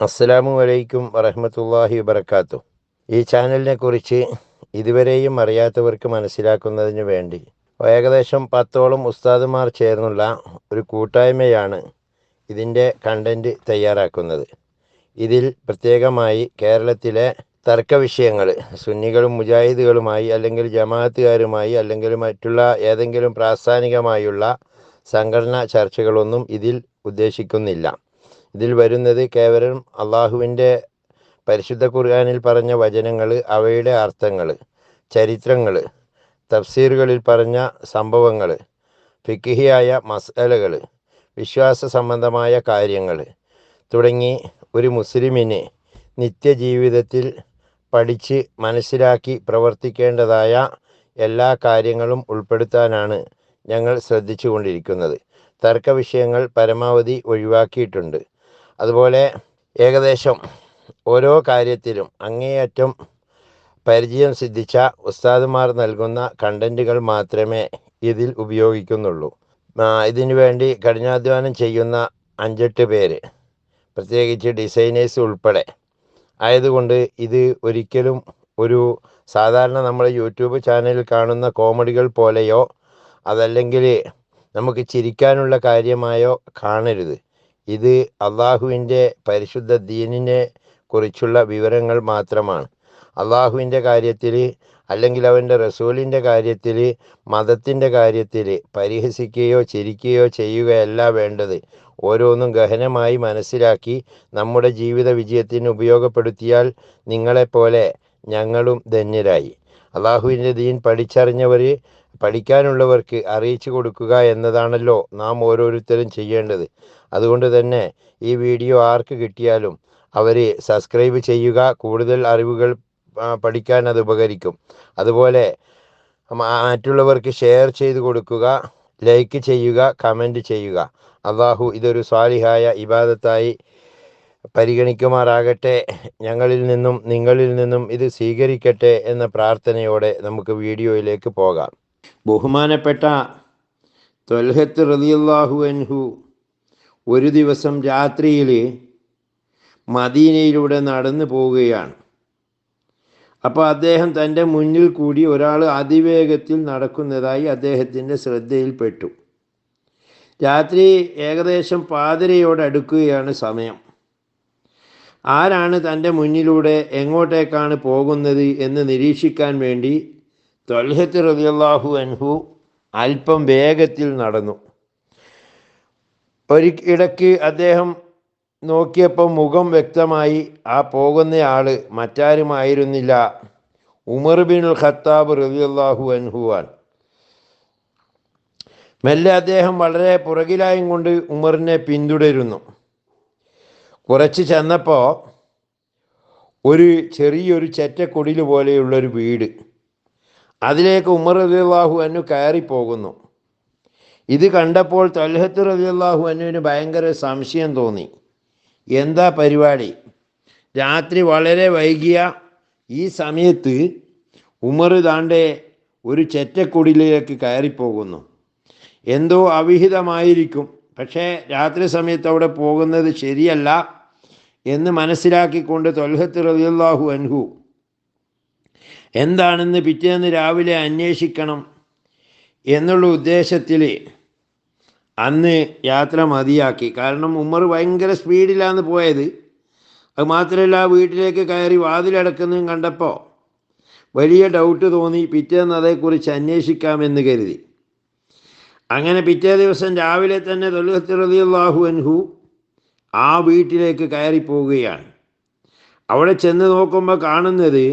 അസ്സലാമു അലൈക്കും വറഹമത്തല്ലാഹി വബർക്കാത്തു ഈ ചാനലിനെ കുറിച്ച് ഇതുവരെയും അറിയാത്തവർക്ക് മനസ്സിലാക്കുന്നതിന് വേണ്ടി. ഏകദേശം പത്തോളം ഉസ്താദുമാർ ചേർന്നുള്ള ഒരു കൂട്ടായ്മയാണ് ഇതിന്റെ കണ്ടന്റ് തയ്യാറാക്കുന്നത്. ഇതിൽ പ്രത്യേകമായി കേരളത്തിലെ തർക്ക വിഷയങ്ങൾ സുന്നികളും മുജാഹിദുകളുമായി അല്ലെങ്കിൽ ജമാഅത്തുകാരുമായി അല്ലെങ്കിൽ മറ്റുള്ള ഏതെങ്കിലും പ്രാസ്ഥാനികമായുള്ള സംഘടനാ ചർച്ചകളൊന്നും ഇതിൽ ഉദ്ദേശിക്കുന്നില്ല. ഇതിൽ വരുന്നത് കേവലം അള്ളാഹുവിന്റെ പരിശുദ്ധ ഖുർആാനിൽ പറഞ്ഞ വചനങ്ങൾ അവയുടെ അർത്ഥങ്ങൾ ചരിത്രങ്ങൾ തഫ്സീറുകളിൽ പറഞ്ഞ സംഭവങ്ങൾ ഫിക്കിഹിയായ മസലകൾ വിശ്വാസ സംബന്ധമായ കാര്യങ്ങൾ തുടങ്ങി ഒരു മുസ്ലിമിന് നിത്യജീവിതത്തിൽ പഠിച്ച് മനസ്സിലാക്കി പ്രവർത്തിക്കേണ്ടതായ എല്ലാ കാര്യങ്ങളും ഉൾപ്പെടുത്താനാണ് ഞങ്ങൾ ശ്രദ്ധിച്ചു കൊണ്ടിരിക്കുന്നത് തർക്ക വിഷയങ്ങൾ പരമാവധി ഒഴിവാക്കിയിട്ടുണ്ട്. അതുപോലെ ഏകദേശം ഓരോ കാര്യത്തിലും അങ്ങേയറ്റം പരിചയം സിദ്ധിച്ച ഉസ്താദുമാർ നൽകുന്ന കണ്ടന്റുകൾ മാത്രമേ ഇതിൽ ഉപയോഗിക്കുന്നുള്ളൂ. ഇതിനു വേണ്ടി കഠിനാധ്വാനം ചെയ്യുന്ന അഞ്ചെട്ട് പേര് പ്രത്യേകിച്ച് ഡിസൈനേഴ്സ് ഉൾപ്പെടെ. ആയതുകൊണ്ട് ഇത് ഒരിക്കലും ഒരു സാധാരണ നമ്മൾ യൂട്യൂബ് ചാനലിൽ കാണുന്ന കോമഡികൾ പോലെയോ അതല്ലെങ്കിൽ നമുക്ക് ചിരിക്കാനുള്ള കാര്യമായോ കാണരുത്. ഇത് അള്ളാഹുവിന്റെ പരിശുദ്ധ ദീനിനെ കുറിച്ചുള്ള വിവരങ്ങൾ മാത്രമാണ്. അള്ളാഹുവിന്റെ കാര്യത്തിൽ അല്ലെങ്കിൽ അവന്റെ റസൂലിന്റെ കാര്യത്തിൽ മതത്തിന്റെ കാര്യത്തിൽ പരിഹസിക്കുകയോ ചിരിക്കുകയോ ചെയ്യുകയല്ല വേണ്ടത്. ഓരോന്നും ഗഹനമായി മനസ്സിലാക്കി നമ്മുടെ ജീവിത വിജയത്തിന് ഉപയോഗപ്പെടുത്തിയാൽ നിങ്ങളെപ്പോലെ ഞങ്ങളും ധന്യരായി. അള്ളാഹുവിന്റെ ദീൻ പഠിച്ചറിഞ്ഞവർ പഠിക്കാനുള്ളവർക്ക് അറിയിച്ചു കൊടുക്കുക എന്നതാണല്ലോ നാം ഓരോരുത്തരും ചെയ്യേണ്ടത്. അതുകൊണ്ട് തന്നെ ഈ വീഡിയോ ആർക്ക് കിട്ടിയാലും അവർ സബ്സ്ക്രൈബ് ചെയ്യുക കൂടുതൽ അറിവുകൾ പഠിക്കാൻ അത് ഉപകരിക്കും. അതുപോലെ മറ്റുള്ളവർക്ക് ഷെയർ ചെയ്ത് കൊടുക്കുക ലൈക്ക് ചെയ്യുക കമന്റ് ചെയ്യുക. അള്ളാഹു ഇതൊരു സ്വാലിഹായ ഇബാദത്തായി പരിഗണിക്കുമാറാകട്ടെ. ഞങ്ങളിൽ നിന്നും നിങ്ങളിൽ നിന്നും ഇത് സ്വീകരിക്കട്ടെ എന്ന പ്രാർത്ഥനയോടെ നമുക്ക് വീഡിയോയിലേക്ക് പോകാം. ബഹുമാനപ്പെട്ട തൊൽഹത്ത് റലിയല്ലാഹു അൻഹു ഒരു ദിവസം രാത്രിയിൽ മദീനയിലൂടെ നടന്നു പോവുകയാണ്. അപ്പോൾ അദ്ദേഹം തന്റെ മുന്നിൽ കൂടി ഒരാൾ അതിവേഗത്തിൽ നടക്കുന്നതായി അദ്ദേഹത്തിന്റെ ശ്രദ്ധയിൽപ്പെട്ടു. രാത്രി ഏകദേശം പാതിരയോട് അടുക്കുകയാണ് സമയം. ആരാണ് തന്റെ മുന്നിലൂടെ എങ്ങോട്ടേക്കാണ് പോകുന്നത് എന്ന് നിരീക്ഷിക്കാൻ വേണ്ടി തൊൽഹത്ത് റലിയല്ലാഹു അൻഹു അല്പം വേഗത്തിൽ നടന്നു. ഒരു ഇടയ്ക്ക് അദ്ദേഹം നോക്കിയപ്പോൾ മുഖം വ്യക്തമായി ആ പോകുന്ന ആൾ മറ്റാരുമായിരുന്നില്ല? ഉമർ ബിൻ ഖത്താബ് റലിയല്ലാഹു അൻഹുവാൻ മെല്ലെ അദ്ദേഹം വളരെ പുറകിലായും കൊണ്ട് ഉമറിനെ പിന്തുടരുന്നു. കുറച്ച് ചെന്നപ്പോൾ ഒരു ചെറിയൊരു ചെറ്റക്കുടിൽ പോലെയുള്ളൊരു വീട്. അതിലേക്ക് ഉമർ റലിയല്ലാഹു അനു കയറിപ്പോകുന്നു. ഇത് കണ്ടപ്പോൾ തൽഹത്ത് റലിയല്ലാഹു അനുവിന് ഭയങ്കര സംശയം തോന്നി. എന്താ പരിപാടി? രാത്രി വളരെ വൈകിയ ഈ സമയത്ത് ഉമർ താണ്ടെ ഒരു ചെറ്റക്കുടിലേക്ക് കയറിപ്പോകുന്നു. എന്തോ അവിഹിതമായിരിക്കും. പക്ഷേ രാത്രി സമയത്ത് അവിടെ പോകുന്നത് ശരിയല്ല എന്ന് മനസ്സിലാക്കിക്കൊണ്ട് തൊൽഹത്ത് റലിയല്ലാഹു അൻഹു എന്താണെന്ന് പിറ്റേന്ന് രാവിലെ അന്വേഷിക്കണം എന്നുള്ള ഉദ്ദേശത്തിൽ അന്ന് യാത്ര മതിയാക്കി. കാരണം ഉമ്മർ ഭയങ്കര സ്പീഡിലാണ് പോയത്. അത് മാത്രമല്ല വീട്ടിലേക്ക് കയറി വാതിലടക്കുന്നതും കണ്ടപ്പോൾ വലിയ ഡൗട്ട് തോന്നി. പിറ്റേന്ന് അതേക്കുറിച്ച് അന്വേഷിക്കാമെന്ന് കരുതി. അങ്ങനെ പിറ്റേ ദിവസം രാവിലെ തന്നെ തൊലുഹത്ത് റതിയുള്ളാഹു അൻഹു ആ വീട്ടിലേക്ക് കയറി പോവുകയാണ് അവിടെ ചെന്ന് നോക്കുമ്പോൾ കാണുന്നത്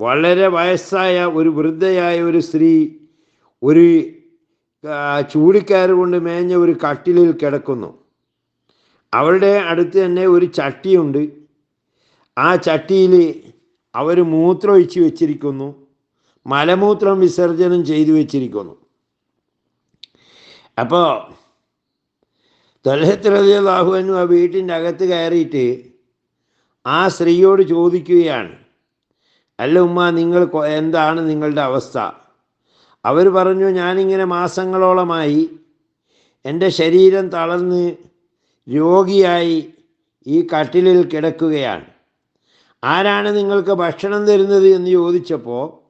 വളരെ വയസ്സായ ഒരു വൃദ്ധയായ ഒരു സ്ത്രീ ഒരു ചൂടിക്കയറ് കൊണ്ട് മേഞ്ഞ ഒരു കട്ടിലിൽ കിടക്കുന്നു. അവരുടെ അടുത്ത് തന്നെ ഒരു ചട്ടിയുണ്ട്. ആ ചട്ടിയിൽ അവർ ഒഴിച്ചു വെച്ചിരിക്കുന്നു. മലമൂത്രം വിസർജനം ചെയ്തു വെച്ചിരിക്കുന്നു. അപ്പോൾ തൊലഹത്ത് റലിയാഹുവിനും ആ വീട്ടിന്റെ അകത്ത് കയറിയിട്ട് ആ സ്ത്രീയോട് ചോദിക്കുകയാണ്. അല്ല ഉമ്മ നിങ്ങൾ എന്താണ് നിങ്ങളുടെ അവസ്ഥ? അവർ പറഞ്ഞു ഞാനിങ്ങനെ മാസങ്ങളോളമായി എന്റെ ശരീരം തളർന്ന് രോഗിയായി ഈ കട്ടിലിൽ കിടക്കുകയാണ്. ആരാണ് നിങ്ങൾക്ക് ഭക്ഷണം തരുന്നത് എന്ന് ചോദിച്ചപ്പോൾ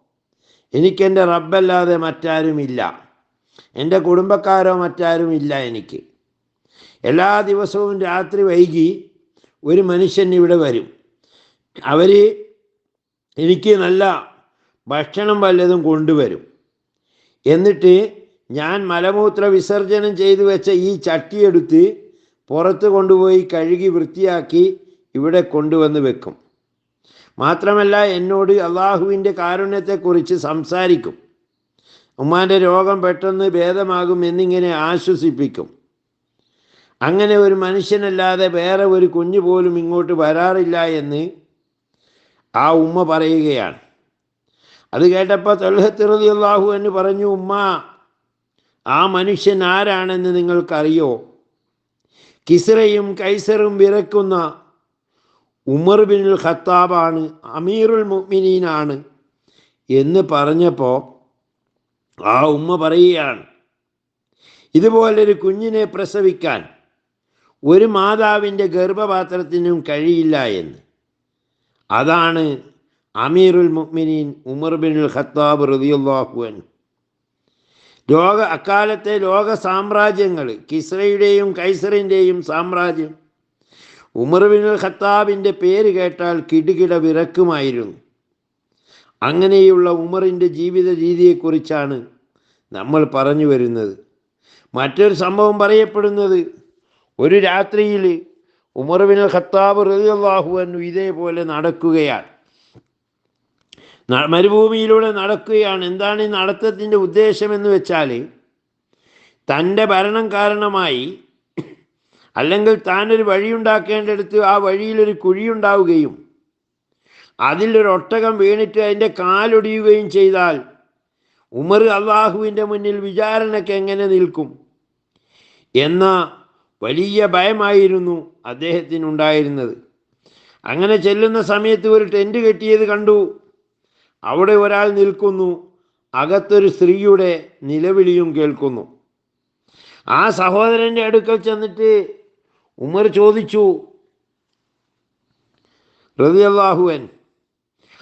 എനിക്കെന്റെ റബ്ബല്ലാതെ മറ്റാരുമില്ല. എന്റെ കുടുംബക്കാരോ മറ്റാരുമില്ല എനിക്ക്. എല്ലാ ദിവസവും രാത്രി വൈകി ഒരു മനുഷ്യൻ ഇവിടെ വരും. അവർ എനിക്ക് നല്ല ഭക്ഷണം വല്ലതും കൊണ്ടുവരും. എന്നിട്ട് ഞാൻ മലമൂത്ര വിസർജനം ചെയ്തു വെച്ച ഈ ചട്ടിയെടുത്ത് പുറത്ത് കൊണ്ടുപോയി കഴുകി വൃത്തിയാക്കി ഇവിടെ കൊണ്ടുവന്ന് വെക്കും. മാത്രമല്ല എന്നോട് അള്ളാഹുവിന്റെ കാരുണ്യത്തെക്കുറിച്ച് സംസാരിക്കും. ഉമ്മാന്റെ രോഗം പെട്ടെന്ന് ഭേദമാകും എന്നിങ്ങനെ ആശ്വസിപ്പിക്കും. അങ്ങനെ ഒരു മനുഷ്യനല്ലാതെ വേറെ ഒരു കുഞ്ഞു പോലും ഇങ്ങോട്ട് വരാറില്ല എന്ന് ആ ഉമ്മ പറയുകയാണ്. അത് കേട്ടപ്പോൾ തൊൽഹത്തിറതി അള്ളാഹു എന്ന് പറഞ്ഞു ഉമ്മ ആ മനുഷ്യൻ ആരാണെന്ന് നിങ്ങൾക്കറിയോ? കിസ്രയും കൈസറും വിറക്കുന്ന ഉമർ ബിനുൽ ഖത്താബാണ് അമീറുൽ മുഅ്മിനീനാണ് എന്ന് പറഞ്ഞപ്പോൾ ആ ഉമ്മ പറയുകയാണ്. ഇതുപോലൊരു കുഞ്ഞിനെ പ്രസവിക്കാൻ ഒരു മാതാവിന്റെ ഗർഭപാത്രത്തിനും കഴിയില്ല എന്ന്. അതാണ് അമീറുൽ മുഅ്മിനീൻ ഉമർ ബിനുൽ ഖത്താബ് റളിയല്ലാഹു ലോക അക്കാലത്തെ ലോക സാമ്രാജ്യങ്ങൾ കിസ്രയുടെയും കൈസറിന്റെയും സാമ്രാജ്യം ഉമർ ബിനുൽ ഖത്താബിന്റെ പേര് കേട്ടാൽ കിടുകിട വിറക്കുമായിരുന്നു. അങ്ങനെയുള്ള ഉമറിന്റെ ജീവിത രീതിയെക്കുറിച്ചാണ് നമ്മൾ പറഞ്ഞു വരുന്നത്. മറ്റൊരു സംഭവം പറയപ്പെടുന്നത് ഒരു രാത്രിയിൽ ഉമർ ബിനുൽ ഖത്താബ് റളിയല്ലാഹു അൻഹു ഇതേപോലെ നടക്കുകയാണ്. മരുഭൂമിയിലൂടെ നടക്കുകയാണ്. എന്താണ് ഈ നടത്തത്തിന്റെ ഉദ്ദേശമെന്ന് വെച്ചാൽ തന്റെ ഭരണം കാരണമായി അല്ലെങ്കിൽ താനൊരു വഴിയുണ്ടാക്കേണ്ടടുത്ത് ആ വഴിയിലൊരു കുഴിയുണ്ടാവുകയും അതിലൊരു ഒട്ടകം വീണിട്ട് അതിന്റെ കാലൊടിയുകയും ചെയ്താൽ ഉമർ അള്ളാഹുവിന്റെ മുന്നിൽ വിചാരണയ്ക്ക് എങ്ങനെ നിൽക്കും? എന്ന വലിയ ഭയമായിരുന്നു അദ്ദേഹത്തിനുണ്ടായിരുന്നത്. അങ്ങനെ ചെല്ലുന്ന സമയത്ത് ഒരു ടെന്റ് കെട്ടിയത് കണ്ടു. അവിടെ ഒരാൾ നിൽക്കുന്നു. അകത്തൊരു സ്ത്രീയുടെ നിലവിളിയും കേൾക്കുന്നു. ആ സഹോദരന്റെ അടുക്കൽ ചെന്നിട്ട് ഉമർ ചോദിച്ചു റതിയല്ലാഹുവൻ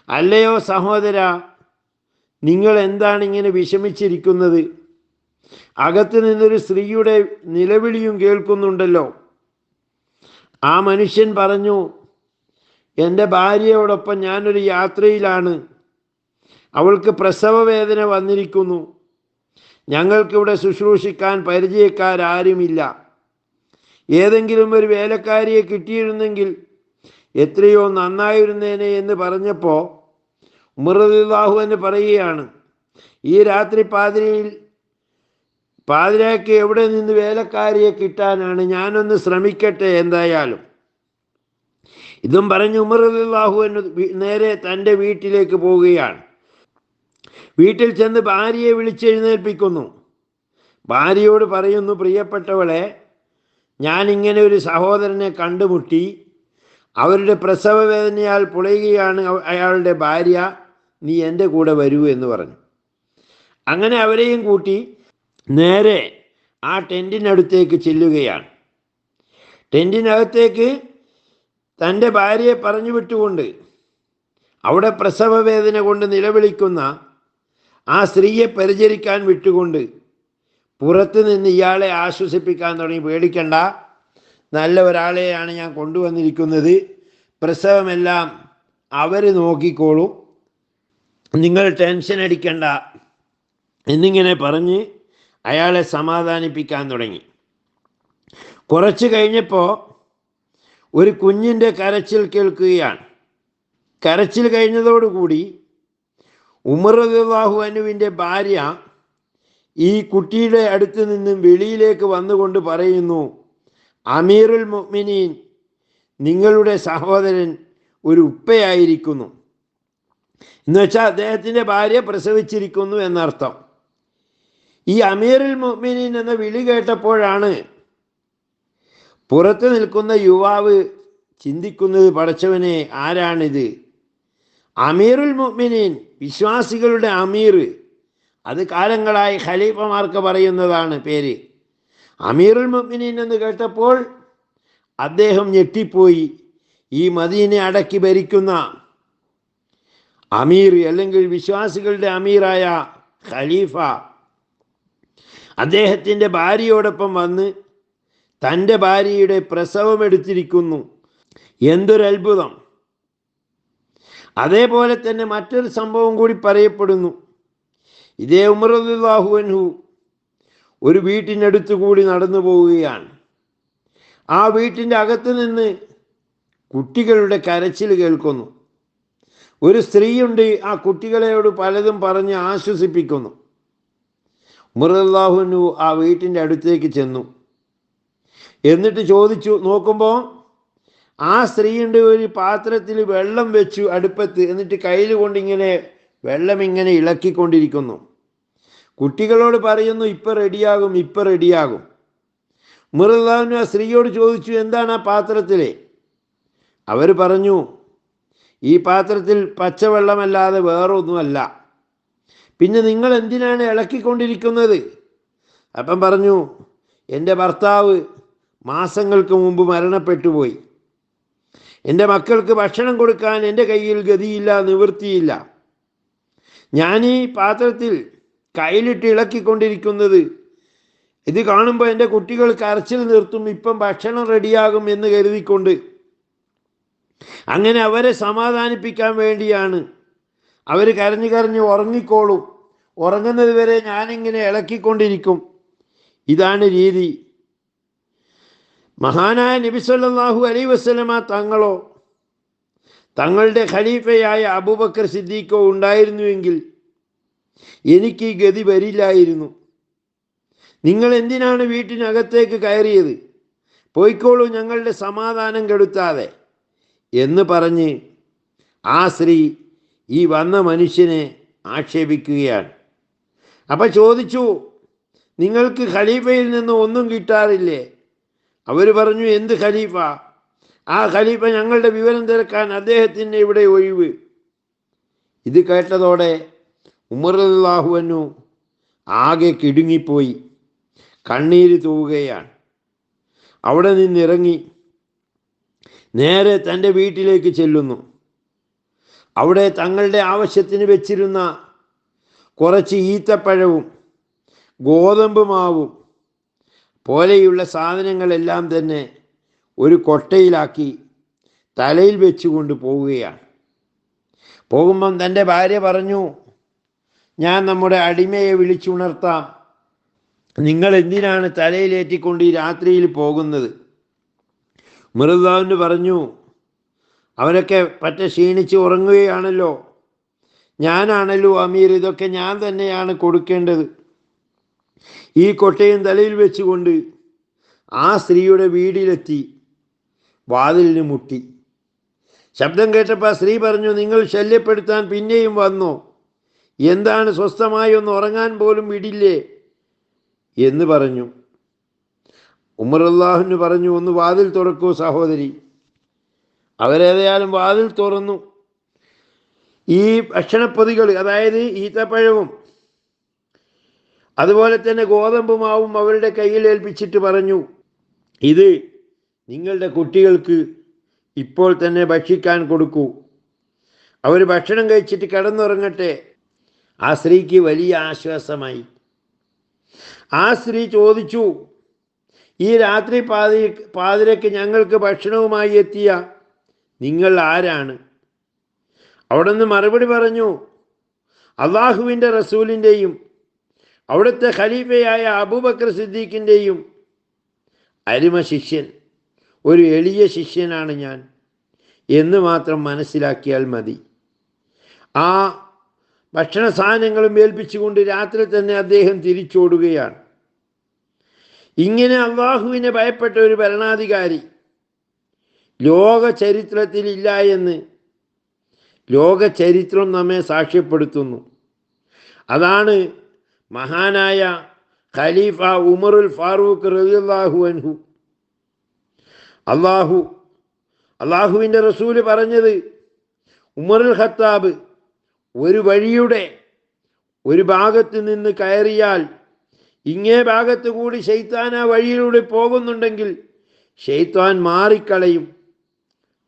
അല്ലയോ സഹോദര നിങ്ങൾ എന്താണ് ഇങ്ങനെ വിഷമിച്ചിരിക്കുന്നത്? അകത്ത് നിന്നൊരു സ്ത്രീയുടെ നിലവിളിയും കേൾക്കുന്നുണ്ടല്ലോ. ആ മനുഷ്യൻ പറഞ്ഞു എന്റെ ഭാര്യയോടൊപ്പം ഞാനൊരു യാത്രയിലാണ്. അവൾക്ക് പ്രസവ വേദന വന്നിരിക്കുന്നു. ഞങ്ങൾക്കിവിടെ ശുശ്രൂഷിക്കാൻ പരിചയക്കാരാരുമില്ല. ഏതെങ്കിലും ഒരു വേലക്കാരിയെ കിട്ടിയിരുന്നെങ്കിൽ എത്രയോ നന്നായിരുന്നേനെ എന്ന് പറഞ്ഞപ്പോൾ ഉമറുല്ലാഹു എന്ന് പറയുകയാണ്. ഈ രാത്രി പാതിരയിൽ പാതിരയ്ക്ക് എവിടെ നിന്ന് വേലക്കാരിയെ കിട്ടാനാണ് ഞാനൊന്ന് ശ്രമിക്കട്ടെ എന്തായാലും. ഇതും പറഞ്ഞ് ഉമറുല്ലാഹു എന്ന് നേരെ തന്റെ വീട്ടിലേക്ക് പോവുകയാണ്. വീട്ടിൽ ചെന്ന് ഭാര്യയെ വിളിച്ചെഴുന്നേൽപ്പിക്കുന്നു ഭാര്യയോട് പറയുന്നു പ്രിയപ്പെട്ടവളെ ഞാനിങ്ങനെ ഒരു സഹോദരനെ കണ്ടുമുട്ടി അവരുടെ പ്രസവ വേദനയാൽ പുളയുകയാണ് അയാളുടെ ഭാര്യ നീ എന്റെ കൂടെ വരൂ എന്ന് പറഞ്ഞു. അങ്ങനെ അവരെയും കൂട്ടി നേരെ ആ ടെന്റിനടുത്തേക്ക് ചെല്ലുകയാണ്. ടെന്റിനകത്തേക്ക് തന്റെ ഭാര്യയെ പറഞ്ഞു വിട്ടുകൊണ്ട് അവിടെ പ്രസവ വേദന കൊണ്ട് നിലവിളിക്കുന്ന ആ സ്ത്രീയെ പരിചരിക്കാൻ വിട്ടുകൊണ്ട് പുറത്ത് നിന്ന് ഇയാളെ ആശ്വസിപ്പിക്കാൻ തുടങ്ങി. പേടിക്കണ്ട നല്ല ഒരാളെയാണ് ഞാൻ കൊണ്ടുവന്നിരിക്കുന്നത്. പ്രസവമെല്ലാം അവർ നോക്കിക്കോളും. നിങ്ങൾ ടെൻഷൻ അടിക്കണ്ട എന്നിങ്ങനെ പറഞ്ഞ് അയാളെ സമാധാനിപ്പിക്കാൻ തുടങ്ങി. കുറച്ച് കഴിഞ്ഞപ്പോൾ ഒരു കുഞ്ഞിന്റെ കരച്ചിൽ കേൾക്കുകയാണ്. കരച്ചിൽ കഴിഞ്ഞതോടുകൂടി ഉമർ റളിയല്ലാഹു അനുവിന്റെ ഭാര്യ ഈ കുട്ടിയുടെ അടുത്ത് നിന്നും വെളിയിലേക്ക് വന്നുകൊണ്ട് പറയുന്നു അമീറുൽ മുഅ്മിനീൻ നിങ്ങളുടെ സഹോദരൻ ഒരു ഉപ്പയായിരിക്കുന്നു. എന്നുവെച്ചാൽ അദ്ദേഹത്തിന്റെ ഭാര്യ പ്രസവിച്ചിരിക്കുന്നു എന്നർത്ഥം. ഈ അമീറുൽ മുഅ്മിനീൻ എന്ന വിളി കേട്ടപ്പോഴാണ് പുറത്ത് നിൽക്കുന്ന യുവാവ് ചിന്തിക്കുന്നത് പടച്ചവനെ ആരാണിത്? അമീറുൽ മുഅ്മിനീൻ വിശ്വാസികളുടെ അമീർ. അത് കാലങ്ങളായി ഖലീഫമാർക്ക് പറയുന്നതാണ് പേര്. അമീറുൽ മുഅ്മിനീൻ എന്ന് കേട്ടപ്പോൾ അദ്ദേഹം ഞെട്ടിപ്പോയി. ഈ മദീനെ അടക്കി ഭരിക്കുന്ന അമീർ അല്ലെങ്കിൽ വിശ്വാസികളുടെ അമീറായ ഖലീഫ അദ്ദേഹത്തിന്റെ ഭാര്യയോടൊപ്പം വന്ന് തന്റെ ഭാര്യയുടെ പ്രസവം എടുത്തിരിക്കുന്നു. എന്തൊരു അത്ഭുതം. അതേപോലെ തന്നെ മറ്റൊരു സംഭവം കൂടി പറയപ്പെടുന്നു. ഇതേ ഉമറുല്ലാഹുവൻഹു ഒരു വീട്ടിനടുത്ത് കൂടി നടന്നു പോവുകയാണ്. ആ വീട്ടിന്റെ അകത്ത് നിന്ന് കുട്ടികളുടെ കരച്ചിൽ കേൾക്കുന്നു. ഒരു സ്ത്രീയുണ്ട് ആ കുട്ടികളെയോട് പലതും പറഞ്ഞ് ആശ്വസിപ്പിക്കുന്നു. ഉമറുല്ലാഹുനു ആ വീട്ടിന്റെ അടുത്തേക്ക് ചെന്നു. എന്നിട്ട് ചോദിച്ചു നോക്കുമ്പോൾ ആ സ്ത്രീയുടെ ഒരു പാത്രത്തിൽ വെള്ളം വെച്ചു അടുപ്പത്ത്. എന്നിട്ട് കയ്യിൽ കൊണ്ടിങ്ങനെ വെള്ളം ഇങ്ങനെ ഇളക്കിക്കൊണ്ടിരിക്കുന്നു. കുട്ടികളോട് പറയുന്നു ഇപ്പം റെഡിയാകും ഇപ്പം റെഡിയാകും. മുറാഹുനു ആ സ്ത്രീയോട് ചോദിച്ചു എന്താണ് ആ പാത്രത്തിലെ? അവർ പറഞ്ഞു ഈ പാത്രത്തിൽ പച്ചവെള്ളമല്ലാതെ വേറൊന്നുമല്ല. പിന്നെ നിങ്ങൾ എന്തിനാണ് ഇളക്കിക്കൊണ്ടിരിക്കുന്നത്? അപ്പം പറഞ്ഞു എന്റെ ഭർത്താവ് മാസങ്ങൾക്ക് മുമ്പ് മരണപ്പെട്ടു പോയി എന്റെ മക്കൾക്ക് ഭക്ഷണം കൊടുക്കാൻ എന്റെ കയ്യിൽ ഗതിയില്ല നിവൃത്തിയില്ല. ഞാൻ ഈ പാത്രത്തിൽ കയ്യിലിട്ട് ഇളക്കിക്കൊണ്ടിരിക്കുന്നത്. ഇത് കാണുമ്പോൾ എന്റെ കുട്ടികൾ കരച്ചിൽ നിർത്തും ഇപ്പം ഭക്ഷണം റെഡിയാകും എന്ന് കരുതിക്കൊണ്ട്. അങ്ങനെ അവരെ സമാധാനിപ്പിക്കാൻ വേണ്ടിയാണ് അവർ കരഞ്ഞു കരഞ്ഞ് ഉറങ്ങിക്കോളും. ഉറങ്ങുന്നത് വരെ ഞാനിങ്ങനെ ഇളക്കിക്കൊണ്ടിരിക്കും. ഇതാണ് രീതി. മഹാനായ നബിസല്ലാഹു അലൈ വസ്ലമ തങ്ങളോ തങ്ങളുടെ ഖലീഫയായ അബൂബക്കർ സിദ്ദീഖോ ഉണ്ടായിരുന്നുവെങ്കിൽ എനിക്ക് ഈ ഗതി വരില്ലായിരുന്നു. നിങ്ങൾ എന്തിനാണ് വീട്ടിനകത്തേക്ക് കയറിയത്? പോയിക്കോളൂ ഞങ്ങളുടെ സമാധാനം കെടുത്താതെ എന്ന് പറഞ്ഞ് ആ സ്ത്രീ ഈ വന്ന മനുഷ്യനെ ആക്ഷേപിക്കുകയാണ്. അപ്പം ചോദിച്ചു നിങ്ങൾക്ക് ഖലീഫയിൽ നിന്ന് ഒന്നും കിട്ടാറില്ലേ? അവർ പറഞ്ഞു എന്ത് ഖലീഫ? ആ ഖലീഫ ഞങ്ങളുടെ വിവരം തിരക്കാൻ അദ്ദേഹത്തിന്റെ ഇവിടെ ഒഴിവ്. ഇത് കേട്ടതോടെ ഉമറുല്ലാഹുവനു ആകെ കിടുങ്ങിപ്പോയി കണ്ണീര് തൂവുകയാണ്. അവിടെ നിന്നിറങ്ങി നേരെ തന്റെ വീട്ടിലേക്ക് ചെല്ലുന്നു. അവിടെ തങ്ങളുടെ ആവശ്യത്തിന് വെച്ചിരുന്ന കുറച്ച് ഈത്തപ്പഴവും ഗോതമ്പ് മാവും പോലെയുള്ള സാധനങ്ങളെല്ലാം തന്നെ ഒരു കൊട്ടയിലാക്കി തലയിൽ വെച്ചുകൊണ്ട് പോവുകയാണ്. പോകുമ്പം തന്റെ ഭാര്യ പറഞ്ഞു ഞാൻ നമ്മുടെ അടിമയെ വിളിച്ചുണർത്താം. നിങ്ങൾ എന്തിനാണ് തലയിലേറ്റിക്കൊണ്ട് ഈ രാത്രിയിൽ പോകുന്നത്? മൃദാവിന് പറഞ്ഞു അവരൊക്കെ പറ്റ ക്ഷീണിച്ച് ഉറങ്ങുകയാണല്ലോ. ഞാനാണല്ലോ അമീർ ഇതൊക്കെ ഞാൻ തന്നെയാണ് കൊടുക്കേണ്ടത്. ഈ കൊട്ടയും തലയിൽ വെച്ചുകൊണ്ട് ആ സ്ത്രീയുടെ വീടിലെത്തി വാതിലിന് മുട്ടി. ശബ്ദം കേട്ടപ്പോൾ സ്ത്രീ പറഞ്ഞു നിങ്ങൾ ശല്യപ്പെടുത്താൻ പിന്നെയും വന്നോ? എന്താണ് സ്വസ്ഥമായി ഒന്ന് ഉറങ്ങാൻ പോലും വിടില്ലേ? എന്ന് പറഞ്ഞു. ഉമർ അള്ളാഹുന് പറഞ്ഞു ഒന്ന് വാതിൽ തുറക്കൂ സഹോദരി. അവരേതായാലും വാതിൽ തുറന്നു. ഈ ഭക്ഷണപ്പൊതികൾ അതായത് ഈത്തപ്പഴവും അതുപോലെ തന്നെ ഗോതമ്പ് മാവും അവരുടെ കയ്യിൽ ഏൽപ്പിച്ചിട്ട് പറഞ്ഞു ഇത് നിങ്ങളുടെ കുട്ടികൾക്ക് ഇപ്പോൾ തന്നെ ഭക്ഷിക്കാൻ കൊടുക്കൂ. അവർ ഭക്ഷണം കഴിച്ചിട്ട് കിടന്നുറങ്ങട്ടെ. ആ സ്ത്രീക്ക് വലിയ ആശ്വാസമായി. ആ സ്ത്രീ ചോദിച്ചു ഈ രാത്രി പാതി പാതിരയ്ക്ക് ഞങ്ങൾക്ക് ഭക്ഷണവുമായി എത്തിയ നിങ്ങൾ ആരാണ് അവിടെ നിന്ന് മറുപടി പറഞ്ഞു അള്ളാഹുവിന്റെ റസൂലിന്റെയും അവിടുത്തെ ഖലീഫയായ അബൂബക്കർ സിദ്ദീഖിന്റെയും അരിമ ശിഷ്യൻ ഒരു എളിയ ശിഷ്യനാണ് ഞാൻ എന്ന് മാത്രം മനസ്സിലാക്കിയാൽ മതി. ആ ഭക്ഷണ സാധനങ്ങളും ഏൽപ്പിച്ചുകൊണ്ട് രാത്രി തന്നെ അദ്ദേഹം തിരിച്ചോടുകയാണ്. ഇങ്ങനെ അള്ളാഹുവിനെ ഭയപ്പെട്ട ഒരു ഭരണാധികാരി ലോക ചരിത്രത്തിൽ ഇല്ല എന്ന് ലോക ചരിത്രം നമ്മെ സാക്ഷ്യപ്പെടുത്തുന്നു. അതാണ് മഹാനായ ഖലീഫ ഉമറുൽ ഫാറൂഖ് റളിയല്ലാഹു അൻഹു. അള്ളാഹു അള്ളാഹുവിന്റെ റസൂൽ പറഞ്ഞത് ഉമറുൽ ഖത്താബ് ഒരു വഴിയുടെ ഒരു ഭാഗത്ത് നിന്ന് കയറിയാൽ ഇങ്ങേ ഭാഗത്ത് കൂടി ശൈത്താൻ ആ വഴിയിലൂടെ പോകുന്നുണ്ടെങ്കിൽ ഷെയ്ത്താൻ മാറിക്കളയും.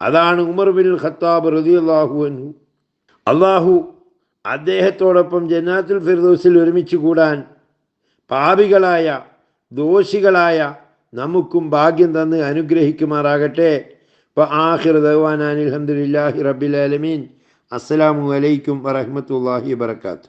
അതാണ് ഉമർ ബിൻ ഖത്താബ് റതി അള്ളാഹു അൻഹു. അള്ളാഹു അദ്ദേഹത്തോടൊപ്പം ജന്നാത്തുൽ ഫിർദോസിൽ ഒരുമിച്ച് കൂടാൻ പാപികളായ ദോഷികളായ നമുക്കും ഭാഗ്യം തന്ന് അനുഗ്രഹിക്കുമാറാകട്ടെ. ഇപ്പോൾ ആഹിർ ദവാൻ അലഹമുല്ലാഹി റബ്ബിൽ ആലമീൻ. അസ്സലാമു അലൈക്കും വറഹ്മത്തുള്ളാഹി വബർക്കാത്തു